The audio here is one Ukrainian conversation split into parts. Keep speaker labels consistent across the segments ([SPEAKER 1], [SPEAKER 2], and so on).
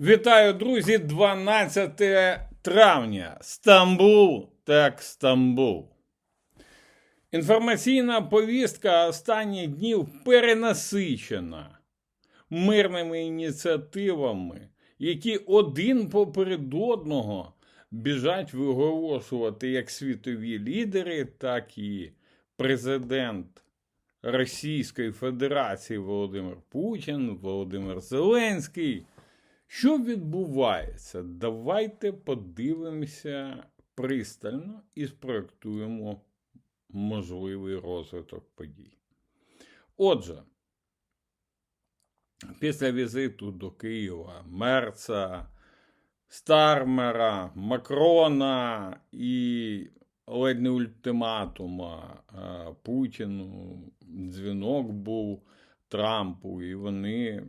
[SPEAKER 1] Вітаю, друзі! 12 травня. Стамбул, так Стамбул. Інформаційна повістка останніх днів перенасичена мирними ініціативами, які один поперед одного біжать виголошувати як світові лідери, так і президент Російської Федерації Володимир Путін, Володимир Зеленський. Що відбувається? Давайте подивимося пристально і спроектуємо можливий розвиток подій. Отже, після візиту до Києва Мерца, Стармера, Макрона і ледь не ультиматума е, Путіну дзвінок був Трампу, і вони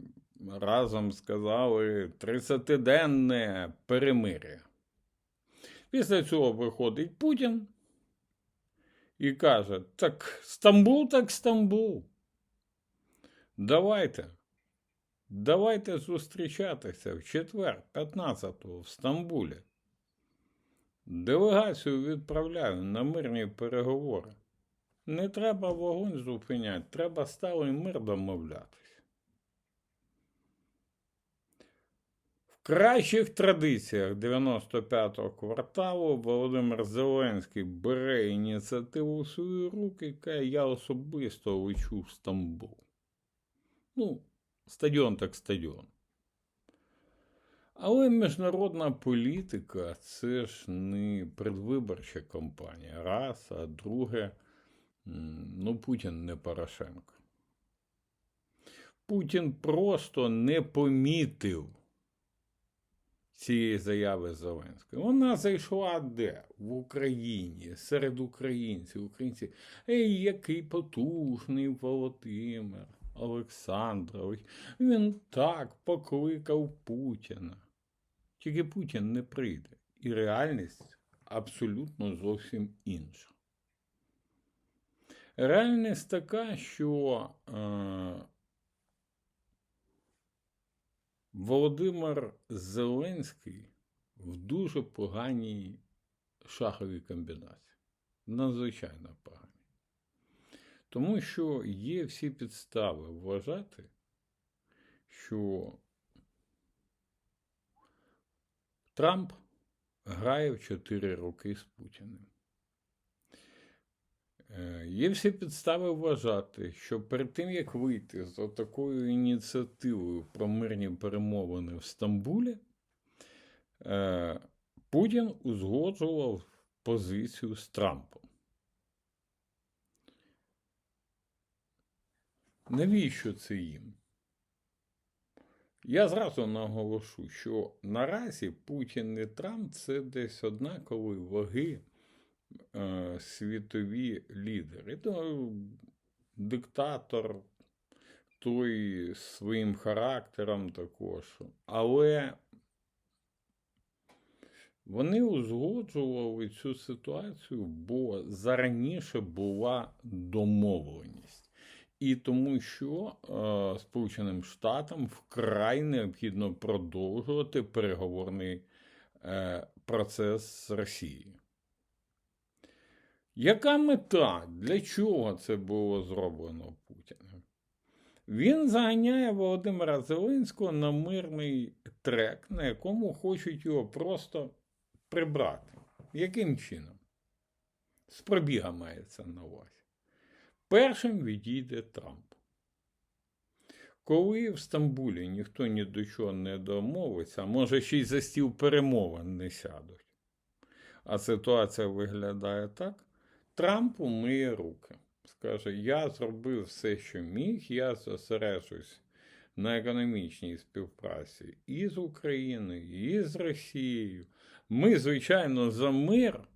[SPEAKER 1] разом сказали 30-денне перемир'я. Після цього виходить Путін і каже: так Стамбул, так Стамбул. Давайте. Давайте зустрічатися в четвер, 15-го, в Стамбулі. Делегацію відправляю на мирні переговори. Не треба вогонь зупиняти, треба сталий мир домовлятись. В кращих традиціях 95-го кварталу Володимир Зеленський бере ініціативу в свої руки каже, я особисто лечу в Стамбул. Ну, стадіон так стадіон. Але міжнародна політика це ж не предвиборча кампанія. Раз, а друге, ну, Путін не Порошенко. Путін просто не помітив цієї заяви Зеленської. Вона зайшла де? В Україні, серед українців. Українці, ей, який потужний Володимир Олександрович. Він так покликав Путіна. Тільки Путін не прийде. І реальність абсолютно зовсім інша. Реальність така, що е, Володимир Зеленський в дуже поганій шаховій комбінації. Надзвичайно поганій. Тому що є всі підстави вважати, що Трамп грає в 4 роки з Путіним. Е, Є всі підстави вважати, що перед тим, як вийти з такою ініціативою про мирні перемовини в Стамбулі, е, Путін узгоджував позицію з Трампом. Навіщо це їм? Я зразу наголошу, що наразі Путін і Трамп це десь однакові ваги е, світові лідери. То диктатор, той своїм характером також. Але вони узгоджували цю ситуацію, бо зараніше була домовленість. І тому, що е, Сполученим Штатам вкрай необхідно продовжувати переговорний е, процес з Росією. Яка мета? Для чого це було зроблено Путіним? Він заганяє Володимира Зеленського на мирний трек, на якому хочуть його просто прибрати. Яким чином? З пробіга мається на увазі. Першим відійде Трамп. Коли в Стамбулі ніхто ні до чого не домовиться, може ще й за стіл перемовин не сядуть. А ситуація виглядає так: Трамп умиє руки. Скаже: Я зробив все, що міг, я зосереджусь на економічній співпраці і з Україною, і з Росією. Ми, звичайно, за мир.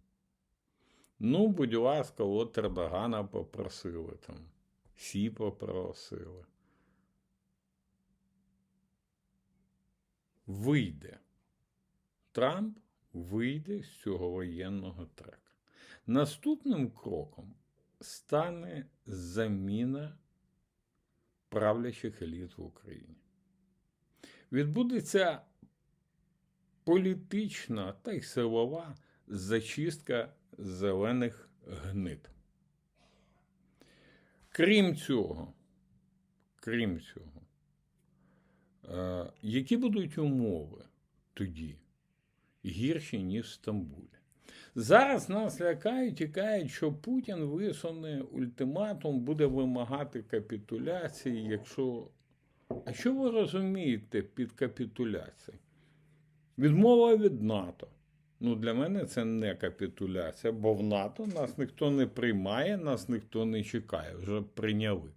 [SPEAKER 1] Ну, будь ласка, от Ердогана попросили там. Сі попросили. Вийде. Трамп вийде з цього воєнного трека. Наступним кроком стане заміна правлячих еліт в Україні. Відбудеться політична та й силова зачистка зелених гнид. Крім цього, крім цього, е, які будуть умови тоді гірші, ніж в Стамбулі? Зараз нас лякають і кажуть, що Путін висуне ультиматум, буде вимагати капітуляції, якщо. А що ви розумієте під капітуляцією? Відмова від НАТО. Ну, для мене це не капітуляція, бо в НАТО нас ніхто не приймає, нас ніхто не чекає, вже прийняли.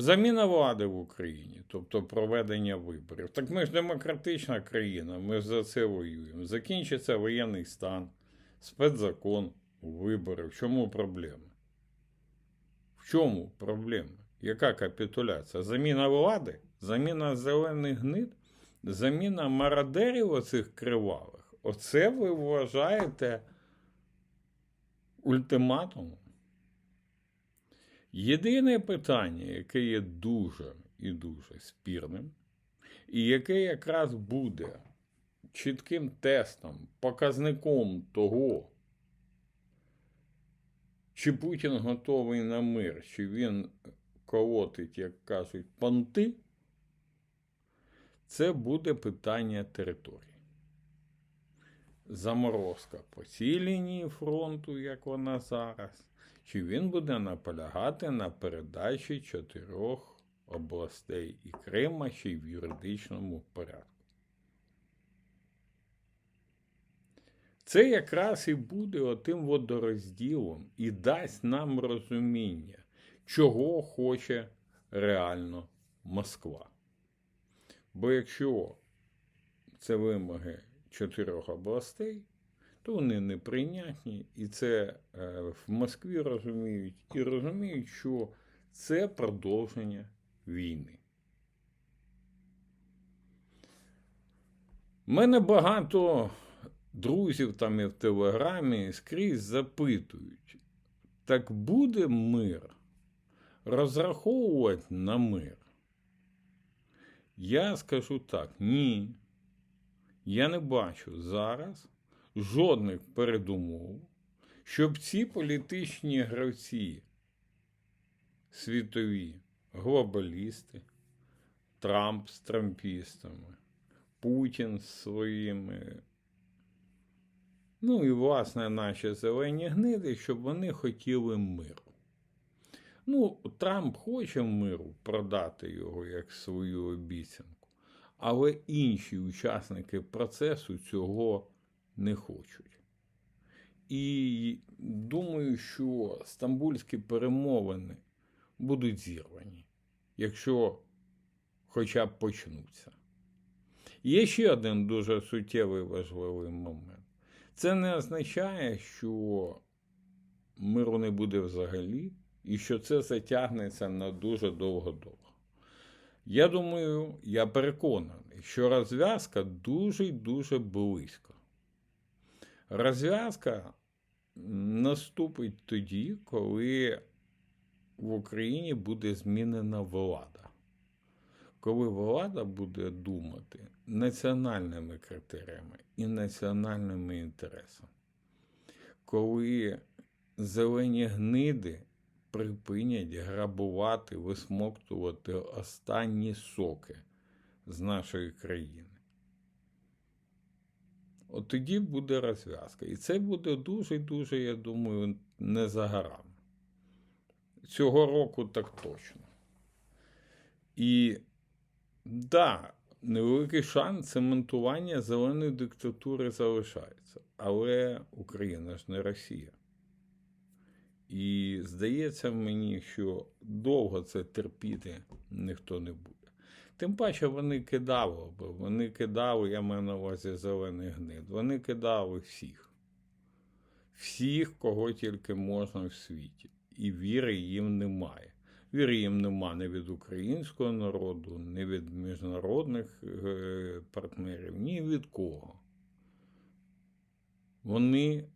[SPEAKER 1] Заміна влади в Україні, тобто проведення виборів. Так ми ж демократична країна, ми ж за це воюємо. Закінчиться воєнний стан, спецзакон, вибори. В чому проблема? В чому проблема? Яка капітуляція? Заміна влади? Заміна зелених гнид? Заміна мародерів оцих кривавих? Оце ви вважаєте ультиматумом? Єдине питання, яке є дуже і дуже спірним, і яке якраз буде чітким тестом, показником того, чи Путін готовий на мир, чи він колотить, як кажуть, понти, це буде питання території. Заморозка по цій лінії фронту, як вона зараз, чи він буде наполягати на передачі чотирьох областей і Крима ще й в юридичному порядку. Це якраз і буде отим водорозділом і дасть нам розуміння, чого хоче реально Москва. Бо якщо це вимоги чотирьох областей, то вони неприйнятні, і це е, в Москві розуміють, і розуміють, що це продовження війни. У мене багато друзів там і в Телеграмі скрізь запитують, так буде мир? Розраховувати на мир? Я скажу так, ні. Я не бачу зараз жодних передумов, щоб ці політичні гравці, світові, глобалісти, Трамп з трампістами, Путін з своїми, ну і, власне, наші зелені гниди, щоб вони хотіли миру. Ну, Трамп хоче миру продати його як свою обіцянку, але інші учасники процесу цього не хочуть. І думаю, що стамбульські перемовини будуть зірвані, якщо хоча б почнуться. Є ще один дуже суттєвий важливий момент. Це не означає, що миру не буде взагалі, і що це затягнеться на дуже довго-довго. Я думаю, я переконаний, що розв'язка дуже дуже близько. Розв'язка наступить тоді, коли в Україні буде змінена влада. Коли влада буде думати національними критеріями і національними інтересами, коли зелені гниди припинять грабувати, висмоктувати останні соки з нашої країни. От тоді буде розв'язка. І це буде дуже-дуже, я думаю, не за горами. Цього року так точно. І да, невеликий шанс цементування зеленої диктатури залишається. Але Україна ж не Росія. І здається мені, що довго це терпіти ніхто не буде. Тим паче вони кидали, вони кидали, я маю на увазі зелений гнид, вони кидали всіх. Всіх, кого тільки можна в світі. І віри їм немає. Віри їм нема не від українського народу, не від міжнародних е, партнерів, ні від кого. Вони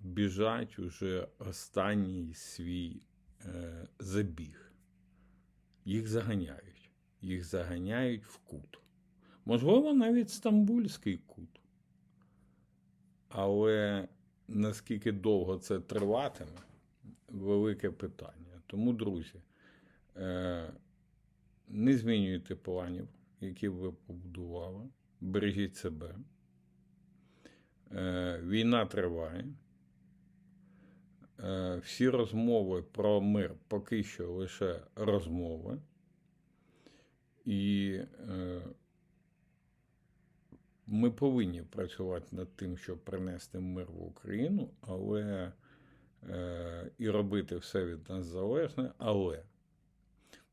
[SPEAKER 1] біжать уже останній свій е, забіг. їх заганяють. Їх заганяють в кут. Можливо, навіть стамбульський кут. Але наскільки довго це триватиме, велике питання. Тому, друзі, е, не змінюйте планів, які ви побудували. Бережіть себе. Е, Війна триває. Е, Всі розмови про мир поки що лише розмови. І е, ми повинні працювати над тим, щоб принести мир в Україну, але е, і робити все від нас залежне, але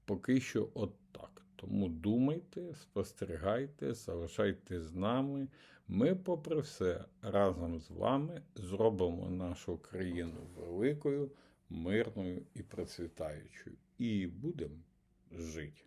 [SPEAKER 1] поки що от так. Тому думайте, спостерігайте, залишайтесь з нами. Ми, попри все, разом з вами зробимо нашу країну великою, мирною і процвітаючою. І будемо жити.